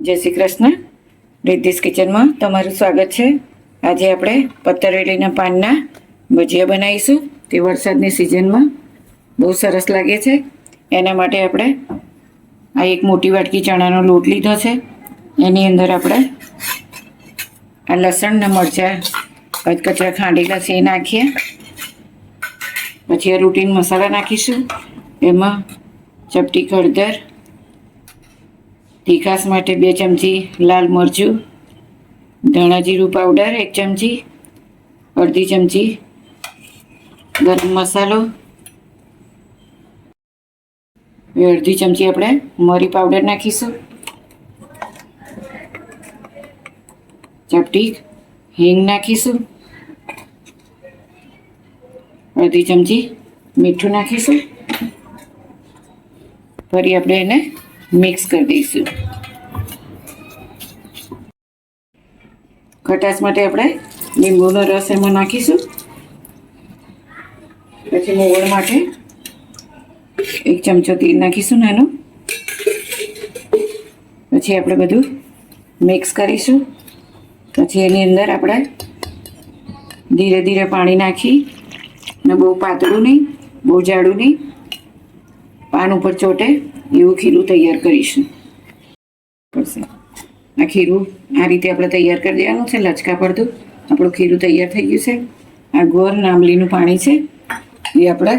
જય શ્રી કૃષ્ણ. રિદ્ધિસ કિચનમાં તમારું સ્વાગત છે. આજે આપણે પત્તરવેલીના પાનના ભજીયા બનાવીશું. તે વરસાદની સિઝનમાં બહુ સરસ લાગે છે. એના માટે આપણે આ એક મોટી વાટકી ચણાનો લોટ લીધો છે. એની અંદર આપણે આ લસણ ને મરચાં કચકચરા ખાંડેલા છે એ નાખીએ. પછી આ રૂટીન મસાલા નાખીશું. એમાં ચપટી હળદર તીખાસ માટે બે ચમચી લાલ મરચું ધાણા જીરું પાવડર એક ચમચી, અડધી ચમચી ગરમ મસાલો, એ અડધી ચમચી આપણે મરી પાવડર નાખીશું. ચપટી હિંગ નાખીશું. અડધી ચમચી મીઠું નાખીશું. ફરી આપણે એને મિક્સ કરી દઈશું. ખટાશ માટે આપણે લીંબુનો રસ એમાં નાખીશું. પછી મોવણ માટે એક ચમચો તેલ નાખીશું નાનું. પછી આપણે બધું મિક્સ કરીશું. પછી એની અંદર આપણે ધીરે ધીરે પાણી નાખી ને બહુ પાતળું નહીં, બહુ જાડું નહીં. પાન ઉપર ચોટે, એવું ખીરું તૈયાર કરીશું. પડશે. આ ખીરું આ રીતે આપણે તૈયાર કરી દેવાનું છે, લચકા પડતું. આપણું ખીરું તૈયાર થઈ ગયું છે. આ ગોર નામલીનું પાણી છે. એ આપણે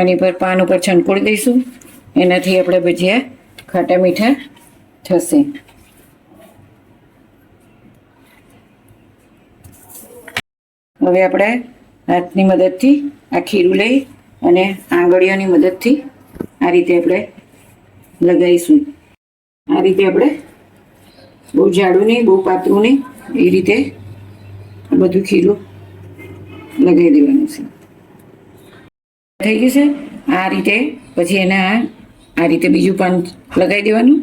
આની પર પાન ઉપર છંટકોડી દઈશું. એનાથી આપણે ભજીયા ખાટા મીઠા થશે. હવે આપણે હાથની મદદથી, આ ખીરું લઈ અને આંગળીઓની મદદથી આ રીતે આપણે લગાવીશું. આ રીતે આપણે બહુ જાડું નહીં, બહુ પાતળું નહીં, એ રીતે બધું ખીરું લગાવી દેવાનું છે. થઈ ગયું છે? આ રીતે પછી એને આ રીતે બીજું પણ લગાવી દેવાનું.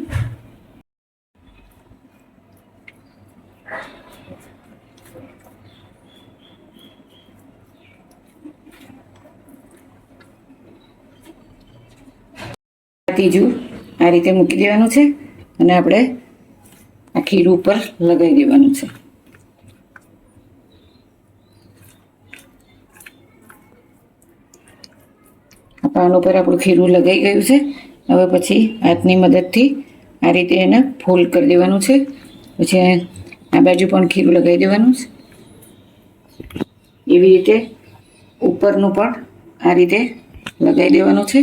ત્રીજું આ રીતે મૂકી દેવાનું છે અને આપણે આ ખીરું ઉપર લગાવી દેવાનું છે. પાન ઉપર આપણું ખીરું લગાઈ ગયું છે. હવે પછી હાથની મદદથી આ રીતે એને ફોલ્ડ કરી દેવાનું છે. પછી આ બાજુ પણ ખીરું લગાવી દેવાનું છે. એવી રીતે ઉપરનું પણ આ રીતે લગાવી દેવાનું છે.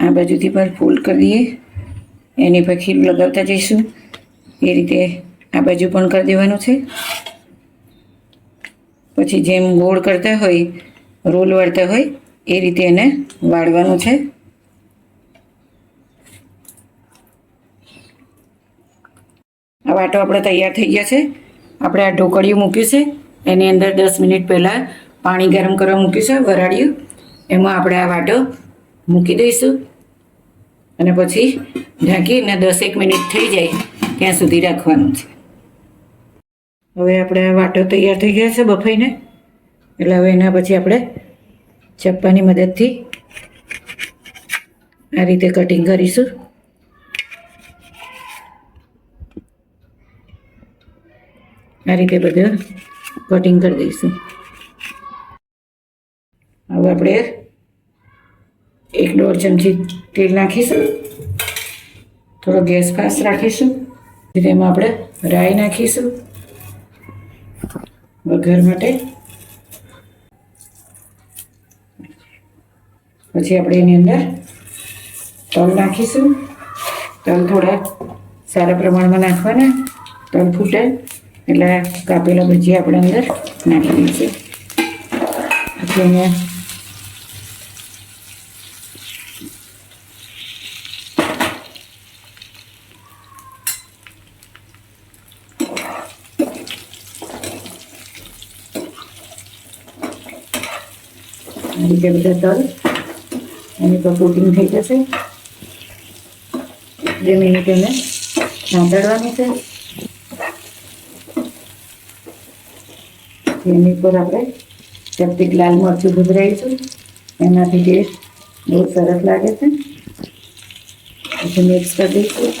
આ બાજુથી પણ ફૂલ કરી દઈએ એની ખીરું લગાવતા જઈશું. એ રીતે આ બાજુ પણ કરી દેવાનું છે. પછી જેમ ગોળ કરતા હોય, રોલ વાળતા હોય, એ રીતે એને વાળવાનું છે. આ વાટો આપણે તૈયાર થઈ ગયા છે. આપણે આ ઢોકળિયું મૂક્યું છે. એની અંદર દસ મિનિટ પહેલાં પાણી ગરમ કરવા મૂક્યું છે, વરાળિયું. એમાં આપણે આ વાટો મૂકી દઈશું. અને પછી ઢાંકીને દસેક મિનિટ થઈ જાય ત્યાં સુધી રાખવાનું છે. હવે આપણે વાટો તૈયાર થઈ ગયા છે બફાઈને. એટલે હવે એના પછી આપણે ચપ્પાની મદદથી આ રીતે કટિંગ કરીશું. આ રીતે બધું કટિંગ કરી દઈશું. હવે આપણે એક દોઢ ચમચી તેલ નાખીશું. થોડો ગેસ ફાસ્ટ રાખીશું. તેમાં આપણે રાઈ નાખીશું. વઘાર માટે. પછી આપણે એની અંદર તલ નાખીશું. તલ થોડા સારા પ્રમાણમાં નાખવાના. તલ ફૂટે એટલે કાપેલા ભજી આપણે અંદર નાખી દઈશું. પછી એને રીતે બધા તલ? એની પર કોટિંગ થઈ જશે. બે મિનિટ એને સાંતળવાની છે. એની ઉપર આપણે ચપટીક લાલ મરચું ભૂતરાઈશું એનાથી ટેસ્ટ બહુ સરસ લાગે છે. પછી મિક્સ કરી દઈશું.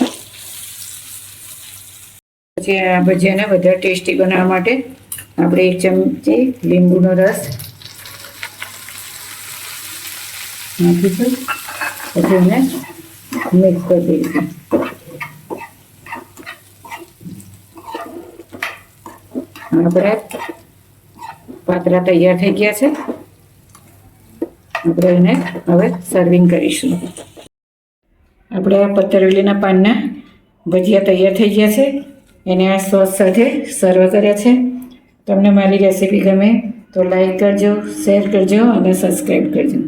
પછી આ ભજીયાને વધારે ટેસ્ટી બનાવવા માટે આપણે એક ચમચી લીંબુનો રસ નાખીશું પછી એને મિક્સ કરી દઈશું આપણે પાતરા તૈયાર થઈ ગયા છે. આપણે એને હવે સર્વિંગ કરીશું. આપણે આ પત્તરવેલીના પાનના ભજીયા તૈયાર થઈ ગયા છે. એને આ સોસ સાથે સર્વ કર્યા છે. તમને મારી રેસીપી ગમે તો લાઈક કરજો શેર કરજો અને સબસ્ક્રાઈબ કરજો.